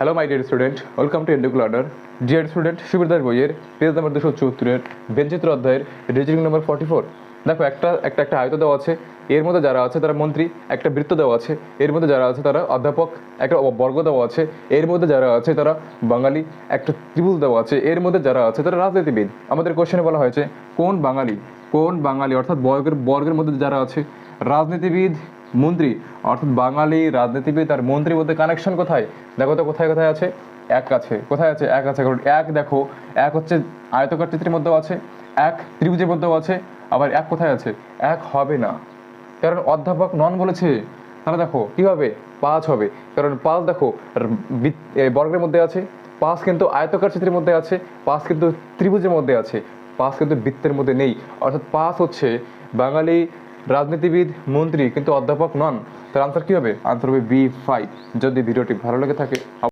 Hello my dear student welcome to এন্ডুকুল অর্ডার dear student সুবিধার বইয়ের পেজ নাম্বার দুশো চুয়াত্তরের বেঞ্চিত্র অধ্যায়ের রিজনিং নাম্বার ফর্টি ফোর দেখো, একটা একটা একটা আয়ত দেওয়া আছে। এর মধ্যে যারা আছে, তারা মন্ত্রী, একটা বৃত্ত দেওয়া আছে। এর মধ্যে যারা আছে, তারা অধ্যাপক, একটা বর্গ দেওয়া আছে। এর মধ্যে যারা আছে, তারা বাঙালি, একটা ত্রিভুজ দেওয়া আছে। এর মধ্যে যারা আছে, তারা রাজনীতিবিদ। আমাদের কোশ্চেনে বলা হয়েছে, কোন বাঙালি কোন বাঙালি, অর্থাৎ বর্গের বর্গের মধ্যে যারা আছে, রাজনীতিবিদ মন্ত্রী, অর্থাৎ বাঙালি রাজনীতিবিদ আর মন্ত্রীর মধ্যে কানেকশন কোথায়? দেখো তো কোথায় কোথায় আছে? এক আছে। কোথায় আছে? এক আছে। কারণ এক দেখো, এক হচ্ছে আয়তকার চিত্রের মধ্যেও আছে, এক ত্রিভুজের মধ্যেও আছে, আবার এক কোথায় আছে? এক হবে না। কারণ অধ্যাপক নন বলেছে। তাহলে দেখো, কি হবে? পাঁচ হবে। কারণ পাঁচ দেখো বর্গের মধ্যে আছে, পাঁচ কিন্তু আয়তকার চিত্রের মধ্যে আছে, পাঁচ কিন্তু ত্রিভুজের মধ্যে আছে, পাঁচ কিন্তু বৃত্তের মধ্যে নেই। অর্থাৎ পাঁচ হচ্ছে বাঙালি রাজনীতিবিদ, মন্ত্রী কিন্তু অধ্যাপক নন। তার আনসার কি হবে? আনসার হবে বি ফাইভ যদি ভিডিওটি ভালো লেগে থাকে